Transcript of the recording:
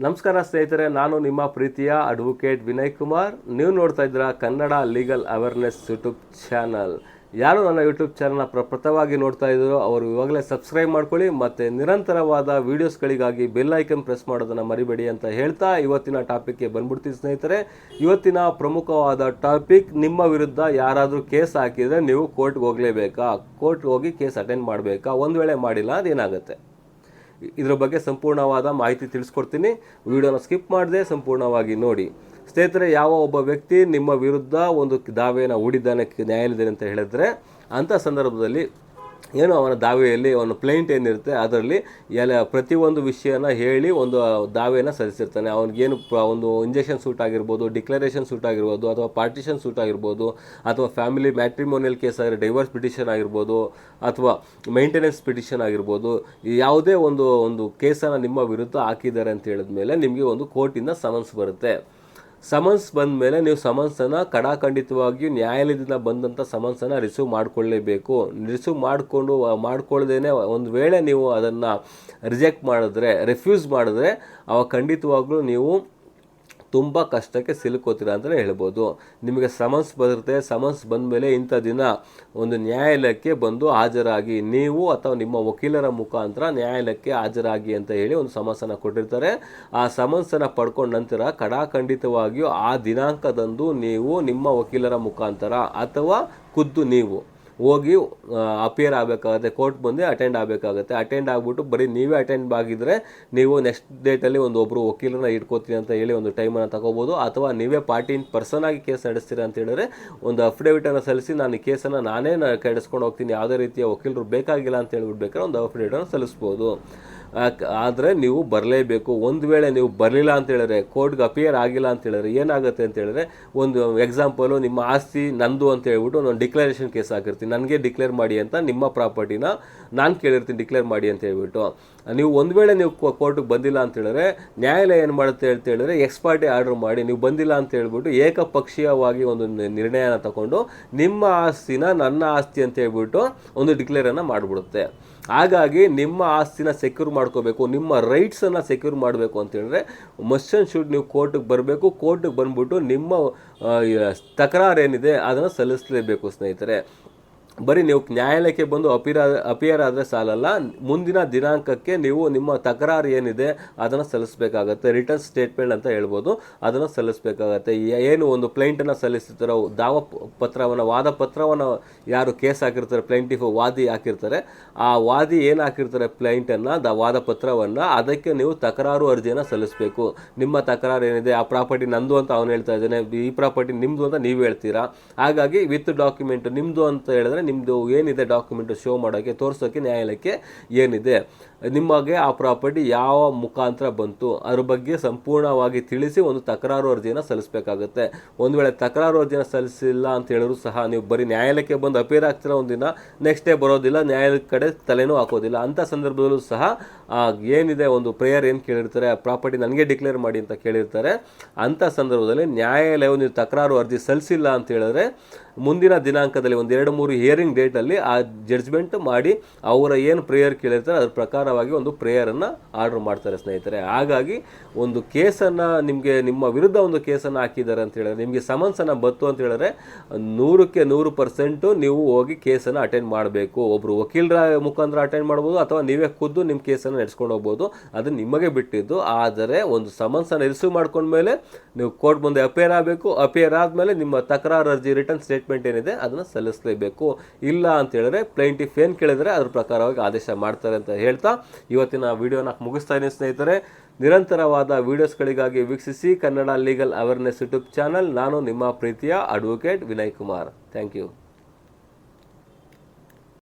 ನಮಸ್ಕಾರ ಸ್ನೇಹಿತರೆ, ನಾನು ನಿಮ್ಮ ಪ್ರೀತಿಯ ಅಡ್ವೊಕೇಟ್ ವಿನಯ್ ಕುಮಾರ್. ನೀವು ನೋಡ್ತಾ ಇದ್ದೀರಾ Kannada legal awareness YouTube channel ಯಾರು ನನ್ನ ಯೂಟ್ಯೂಬ್ ಚಾನಲ್ನ ಪ್ರಪ್ರಥವಾಗಿ ನೋಡ್ತಾ ಇದ್ದರು ಅವರು ಇವಾಗಲೇ ಸಬ್ಸ್ಕ್ರೈಬ್ ಮಾಡ್ಕೊಳ್ಳಿ ಮತ್ತು ನಿರಂತರವಾದ ವೀಡಿಯೋಸ್ಗಳಿಗಾಗಿ ಬೆಲ್ ಐಕನ್ ಪ್ರೆಸ್ ಮಾಡೋದನ್ನು ಮರಿಬೇಡಿ ಅಂತ ಹೇಳ್ತಾ ಇವತ್ತಿನ ಟಾಪಿಕ್ಗೆ ಬಂದ್ಬಿಡ್ತೀನಿ ಸ್ನೇಹಿತರೆ. ಇವತ್ತಿನ ಪ್ರಮುಖವಾದ ಟಾಪಿಕ್ ನಿಮ್ಮ ವಿರುದ್ಧ ಯಾರಾದರೂ ಕೇಸ್ ಹಾಕಿದರೆ ನೀವು ಕೋರ್ಟ್ಗೆ ಹೋಗಲೇಬೇಕಾ? ಕೋರ್ಟ್ಗೆ ಹೋಗಿ ಕೇಸ್ ಅಟೆಂಡ್ ಮಾಡಬೇಕಾ? ಒಂದು ವೇಳೆ ಮಾಡಿಲ್ಲ ಅದೇನಾಗುತ್ತೆ? ಇದ್ರ ಬಗ್ಗೆ ಸಂಪೂರ್ಣವಾದ ಮಾಹಿತಿ ತಿಳಿಸ್ಕೊಡ್ತೀನಿ. ವಿಡಿಯೋನ ಸ್ಕಿಪ್ ಮಾಡದೆ ಸಂಪೂರ್ಣವಾಗಿ ನೋಡಿ. ಸ್ನೇಹಿತರೆ, ಯಾವ ಒಬ್ಬ ವ್ಯಕ್ತಿ ನಿಮ್ಮ ವಿರುದ್ಧ ಒಂದು ದಾವೆಯನ್ನು ಹೂಡಿದ್ದಾನೆ ನ್ಯಾಯಾಲಯದಲ್ಲಿ ಅಂತ ಹೇಳಿದ್ರೆ ಅಂಥ ಸಂದರ್ಭದಲ್ಲಿ ಏನು ಅವನ ದಾವೆಯಲ್ಲಿ ಅವನ ಪ್ಲೇಂಟ್ ಏನಿರುತ್ತೆ, ಅದರಲ್ಲಿ ಎಲ್ಲ ಪ್ರತಿಯೊಂದು ವಿಷಯನ ಹೇಳಿ ಒಂದು ದಾವೆಯನ್ನು ಸಲ್ಲಿಸಿರ್ತಾನೆ. ಅವನಿಗೇನು ಒಂದು ಇಂಜೆಕ್ಷನ್ ಸೂಟ್ ಆಗಿರ್ಬೋದು ಡಿಕ್ಲರೇಷನ್ ಸೂಟ್ ಆಗಿರ್ಬೋದು, ಅಥವಾ ಪಾರ್ಟಿಷನ್ ಸೂಟ್ ಆಗಿರ್ಬೋದು, ಅಥವಾ ಫ್ಯಾಮಿಲಿ ಮ್ಯಾಟ್ರಿಮೋನಿಯಲ್ ಕೇಸ್ ಆಗಿರೋ ಡೈವರ್ಸ್ ಪಿಟಿಷನ್ ಆಗಿರ್ಬೋದು, ಅಥವಾ ಮೈಂಟೆನೆನ್ಸ್ ಪಿಟಿಷನ್ ಆಗಿರ್ಬೋದು ಯಾವುದೇ ಒಂದು ಒಂದು ಕೇಸನ್ನು ನಿಮ್ಮ ವಿರುದ್ಧ ಹಾಕಿದ್ದಾರೆ ಅಂತ ಹೇಳಿದ್ಮೇಲೆ ನಿಮಗೆ ಒಂದು ಕೋರ್ಟಿಂದ ಸಮನ್ಸ್ ಬರುತ್ತೆ. ಸಮನ್ಸ್ ಬಂದ ಮೇಲೆ ನೀವು ಸಮನ್ಸನ್ನು ಕಡಾಖಂಡಿತವಾಗಿಯೂ ನ್ಯಾಯಾಲಯದಿಂದ ಬಂದಂಥ ಸಮನ್ಸನ್ನು ರಿಸೀವ್ ಮಾಡಿಕೊಳ್ಳೇಬೇಕು. ರಿಸೀವ್ ಮಾಡಿಕೊಂಡು ಮಾಡ್ಕೊಳ್ದೇನೆ ಒಂದು ವೇಳೆ ನೀವು ಅದನ್ನು ರಿಜೆಕ್ಟ್ ಮಾಡಿದ್ರೆ, ರೆಫ್ಯೂಸ್ ಮಾಡಿದ್ರೆ ಅವಾಗ ಖಂಡಿತವಾಗ್ಲೂ ನೀವು ತುಂಬ ಕಷ್ಟಕ್ಕೆ ಸಿಲುಕೋತೀರಾ ಅಂತಲೇ ಹೇಳ್ಬೋದು. ನಿಮಗೆ ಸಮನ್ಸ್ ಬರುತ್ತೆ, ಸಮನ್ಸ್ ಬಂದ ಮೇಲೆ ಇಂಥ ದಿನ ಒಂದು ನ್ಯಾಯಾಲಯಕ್ಕೆ ಬಂದು ಹಾಜರಾಗಿ, ನೀವು ಅಥವಾ ನಿಮ್ಮ ವಕೀಲರ ಮುಖಾಂತರ ನ್ಯಾಯಾಲಯಕ್ಕೆ ಹಾಜರಾಗಿ ಅಂತ ಹೇಳಿ ಒಂದು ಸಮನ್ಸನ್ನು ಕೊಟ್ಟಿರ್ತಾರೆ. ಆ ಸಮನ್ಸನ್ನು ಪಡ್ಕೊಂಡ ನಂತರ ಕಡಾಖಂಡಿತವಾಗಿಯೂ ಆ ದಿನಾಂಕದಂದು ನೀವು ನಿಮ್ಮ ವಕೀಲರ ಮುಖಾಂತರ ಅಥವಾ ಖುದ್ದು ನೀವು ಹೋಗಿ ಅಪಿಯರ್ ಆಗಬೇಕಾಗುತ್ತೆ ಕೋರ್ಟ್ ಬಂದು ಅಟೆಂಡ್ ಆಗಬೇಕಾಗುತ್ತೆ. ಅಟೆಂಡ್ ಆಗಿಬಿಟ್ಟು ಬರೀ ನೀವೇ ಅಟೆಂಡ್ ಆಗಿದ್ರೆ ನೀವು ನೆಕ್ಸ್ಟ್ ಡೇಟಲ್ಲಿ ಒಂದು ಒಬ್ಬರು ವಕೀಲರನ್ನ ಇಟ್ಕೋತೀನಿ ಅಂತ ಹೇಳಿ ಒಂದು ಟೈಮನ್ನು ತಗೋಬೋದು. ಅಥವಾ ನೀವೇ ಪಾರ್ಟಿ ಇನ್ ಪರ್ಸನ್ ಆಗಿ ಕೇಸ್ ನಡೆಸ್ತೀರಾ ಅಂತ ಹೇಳಿದ್ರೆ ಒಂದು ಅಫಿಡೇವಿಟನ್ನು ಸಲ್ಲಿಸಿ ನಾನು ಈ ಕೇಸನ್ನು ನಾನೇ ಕೆಡಿಸ್ಕೊಂಡು ಹೋಗ್ತೀನಿ. ಯಾವುದೇ ರೀತಿಯ ವಕೀಲರು ಬೇಕಾಗಿಲ್ಲ ಅಂತ ಹೇಳಿಬಿಟ್ಬೇಕಾದ್ರೆ ಒಂದು ಅಫಿಡೇವಿಟನ್ನು ಸಲ್ಲಿಸ್ಬೋದು. ಆದರೆ ನೀವು ಬರಲೇಬೇಕು. ಒಂದು ವೇಳೆ ನೀವು ಬರಲಿಲ್ಲ ಅಂತ ಹೇಳಿದ್ರೆ ಕೋರ್ಟ್ಗೆ ಅಪಿಯರ್ ಆಗಿಲ್ಲ ಅಂತ ಹೇಳಿದ್ರೆ ಏನಾಗುತ್ತೆ ಅಂತ ಹೇಳಿದ್ರೆ, ಒಂದು ಎಕ್ಸಾಂಪಲು ನಿಮ್ಮ ಆಸ್ತಿ ನಂದು ಅಂತ ಹೇಳ್ಬಿಟ್ಟು ನಾನು ಡಿಕ್ಲರೇಷನ್ ಕೇಸ್ ಹಾಕಿರ್ತೀನಿ. ನನಗೆ ಡಿಕ್ಲೇರ್ ಮಾಡಿ ಅಂತ ನಿಮ್ಮ ಪ್ರಾಪರ್ಟಿನ ನಾನು ಕೇಳಿರ್ತೀನಿ ಡಿಕ್ಲೇರ್ ಮಾಡಿ ಅಂತ ಹೇಳ್ಬಿಟ್ಟು. ನೀವು ಒಂದು ವೇಳೆ ನೀವು ಕೋರ್ಟಿಗೆ ಬಂದಿಲ್ಲ ಅಂತ ಹೇಳಿದ್ರೆ, ನ್ಯಾಯಾಲಯ ಏನು ಮಾಡುತ್ತೆ ಅಂತ ಹೇಳಿದ್ರೆ ಎಕ್ಸ್ಪರ್ಟಿ ಆರ್ಡರ್ ಮಾಡಿ, ನೀವು ಬಂದಿಲ್ಲ ಅಂತ ಹೇಳ್ಬಿಟ್ಟು ಏಕಪಕ್ಷೀಯವಾಗಿ ಒಂದು ನಿರ್ಣಯನ ತಗೊಂಡು ನಿಮ್ಮ ಆಸ್ತಿನ ನನ್ನ ಆಸ್ತಿ ಅಂತ ಹೇಳ್ಬಿಟ್ಟು ಒಂದು ಡಿಕ್ಲೇರನ್ನು ಮಾಡಿಬಿಡುತ್ತೆ. ಹಾಗಾಗಿ ನಿಮ್ಮ ಆಸ್ತಿನ ಸೆಕ್ಯೂರ್ ಮಾಡ್ಕೋಬೇಕು, ನಿಮ್ಮ ರೈಟ್ಸನ್ನು ಸೆಕ್ಯೂರ್ ಮಾಡಬೇಕು ಅಂತೇಳಿದ್ರೆ ಮಸ್ಟ್ ಆ್ಯಂಡ್ ಶುಡ್ ನೀವು ಕೋರ್ಟಿಗೆ ಬರಬೇಕು. ಕೋರ್ಟಿಗೆ ಬಂದ್ಬಿಟ್ಟು ನಿಮ್ಮ ತಕರಾರು ಏನಿದೆ ಅದನ್ನು ಸಲ್ಲಿಸಲೇಬೇಕು ಸ್ನೇಹಿತರೆ. ಬರೀ ನೀವು ನ್ಯಾಯಾಲಯಕ್ಕೆ ಬಂದು ಅಪಿರ ಅಪಿಯರ್ ಆದರೆ ಸಾಲಲ್ಲ, ಮುಂದಿನ ದಿನಾಂಕಕ್ಕೆ ನೀವು ನಿಮ್ಮ ತಕರಾರು ಏನಿದೆ ಅದನ್ನು ಸಲ್ಲಿಸಬೇಕಾಗತ್ತೆ ರಿಟರ್ನ್ ಸ್ಟೇಟ್ಮೆಂಟ್ ಅಂತ ಹೇಳ್ಬೋದು, ಅದನ್ನು ಸಲ್ಲಿಸಬೇಕಾಗತ್ತೆ. ಏನು ಒಂದು ಪ್ಲೈಂಟನ್ನು ಸಲ್ಲಿಸ್ತಿರ್ತಾರೋ, ದಾವ ಪತ್ರವನ್ನು, ವಾದ ಪತ್ರವನ್ನು ಯಾರು ಕೇಸ್ ಹಾಕಿರ್ತಾರೆ ಪ್ಲೈಂಟಿಫ್ ವಾದಿ ಹಾಕಿರ್ತಾರೆ, ಆ ವಾದಿ ಏನು ಹಾಕಿರ್ತಾರೆ ಪ್ಲೈಂಟನ್ನು ದ ವಾದ ಪತ್ರವನ್ನು, ಅದಕ್ಕೆ ನೀವು ತಕರಾರು ಅರ್ಜಿಯನ್ನು ಸಲ್ಲಿಸಬೇಕು. ನಿಮ್ಮ ತಕರಾರು ಏನಿದೆ, ಆ ಪ್ರಾಪರ್ಟಿ ನಂದು ಅಂತ ಅವನು ಹೇಳ್ತಾ ಇದ್ದಾನೆ, ಈ ಪ್ರಾಪರ್ಟಿ ನಿಮ್ಮದು ಅಂತ ನೀವು ಹೇಳ್ತೀರಾ? ಹಾಗಾಗಿ ವಿತ್ ಡಾಕ್ಯುಮೆಂಟ್ ನಿಮ್ಮದು ಅಂತ ಹೇಳಿದ್ರೆ ನಿಮ್ಮದು ಏನಿದೆ ಡಾಕ್ಯುಮೆಂಟ್ ಶೋ ಮಾಡೋಕ್ಕೆ ತೋರಿಸೋಕ್ಕೆ ನ್ಯಾಯಾಲಯಕ್ಕೆ ಏನಿದೆ? ನಿಮಗೆ ಆ ಪ್ರಾಪರ್ಟಿ ಯಾವ ಮುಖಾಂತರ ಬಂತು? ಅದ್ರ ಬಗ್ಗೆ ಸಂಪೂರ್ಣವಾಗಿ ತಿಳಿಸಿ ಒಂದು ತಕರಾರು ಅರ್ಜಿಯನ್ನು ಸಲ್ಲಿಸಬೇಕಾಗುತ್ತೆ. ಒಂದು ವೇಳೆ ತಕರಾರು ಅರ್ಜಿಯನ್ನು ಸಲ್ಲಿಸಿಲ್ಲ ಅಂತ ಹೇಳಿದ್ರು ಸಹ ನೀವು ಬರೀ ನ್ಯಾಯಾಲಯಕ್ಕೆ ಬಂದು ಅಪೇರ್ ಆಗ್ತಿರೋ ಒಂದಿನ ನೆಕ್ಸ್ಟ್ ಡೇ ಬರೋದಿಲ್ಲ, ನ್ಯಾಯಾಲಯದ ಕಡೆ ತಲೆನೂ ಹಾಕೋದಿಲ್ಲ. ಅಂಥ ಸಂದರ್ಭದಲ್ಲೂ ಸಹ ಏನಿದೆ ಒಂದು ಪ್ರೇಯರ್ ಏನು ಕೇಳಿರ್ತಾರೆ? ಆ ಪ್ರಾಪರ್ಟಿ ನನಗೆ ಡಿಕ್ಲೇರ್ ಮಾಡಿ ಅಂತ ಕೇಳಿರ್ತಾರೆ. ಅಂಥ ಸಂದರ್ಭದಲ್ಲಿ ನ್ಯಾಯಾಲಯವು ನೀವು ತಕರಾರು ಅರ್ಜಿ ಸಲ್ಲಿಸಿಲ್ಲ ಅಂತ ಹೇಳಿದ್ರೆ, ಮುಂದಿನ ದಿನಾಂಕದಲ್ಲಿ ಒಂದು ಎರಡು ಮೂರು ಹಿಯರಿಂಗ್ ಡೇಟಲ್ಲಿ ಆ ಜಡ್ಜ್ಮೆಂಟ್ ಮಾಡಿ ಅವರ ಏನು ಪ್ರೇಯರ್ ಕೇಳಿರ್ತಾರೆ, ಅದ್ರ ಪ್ರಕಾರವಾಗಿ ಒಂದು ಪ್ರೇಯರನ್ನು ಆರ್ಡರ್ ಮಾಡ್ತಾರೆ ಸ್ನೇಹಿತರೆ. ಹಾಗಾಗಿ ಒಂದು ಕೇಸನ್ನು ನಿಮಗೆ ನಿಮ್ಮ ವಿರುದ್ಧ ಒಂದು ಕೇಸನ್ನು ಹಾಕಿದ್ದಾರೆ ಅಂತ ಹೇಳಿದ್ರೆ, ನಿಮಗೆ ಸಮನ್ಸನ್ನು ಬತ್ತು ಅಂತ ಹೇಳಿದ್ರೆ, ನೂರಕ್ಕೆ ನೂರು ಪರ್ಸೆಂಟು ನೀವು ಹೋಗಿ ಕೇಸನ್ನು ಅಟೆಂಡ್ ಮಾಡಬೇಕು. ಒಬ್ಬರು ವಕೀಲರ ಮುಖಾಂತರ ಅಟೆಂಡ್ ಮಾಡ್ಬೋದು, ಅಥವಾ ನೀವೇ ಖುದ್ದು ನಿಮ್ಮ ಕೇಸನ್ನು ನಡೆಸ್ಕೊಂಡು ಹೋಗ್ಬೋದು. ಅದು ನಿಮಗೆ ಬಿಟ್ಟಿದ್ದು. ಆದರೆ ಒಂದು ಸಮನ್ಸನ್ನು ರಿಸೀವ್ ಮಾಡ್ಕೊಂಡ್ಮೇಲೆ ನೀವು ಕೋರ್ಟ್ ಮುಂದೆ ಅಪೇರ್ ಆಗಬೇಕು. ಅಪೇರ್ ಆದಮೇಲೆ ನಿಮ್ಮ ತಕರಾರು ಅರ್ಜಿ ರಿಟರ್ನ್ ಸ್ಟೇಟ್ಮೆಂಟ್ ಏನಿದೆ, ಅದನ್ನು ಸಲ್ಲಿಸಲೇಬೇಕು. ಇಲ್ಲ ಅಂತ ಹೇಳಿದ್ರೆ ಪ್ಲೈಂಟಿಫ್ ಏನು ಕೇಳಿದರೆ ಅದ್ರ ಪ್ರಕಾರವಾಗಿ ಆದೇಶ ಮಾಡ್ತಾರೆ ಅಂತ ಹೇಳ್ತಾ ಇವತ್ತಿನ ವಿಡಿಯೋನ ಮುಗಿಸ್ತಾ ಇದ್ದೀನಿ ಸ್ನೇಹಿತರೆ. ನಿರಂತರವಾದ ವಿಡಿಯೋಸ್ಗಳಿಗಾಗಿ ವೀಕ್ಷಿಸಿ Kannada legal awareness YouTube channel. ನಾನು ನಿಮ್ಮ ಪ್ರೀತಿಯ advocate Vinay Kumar. Thank you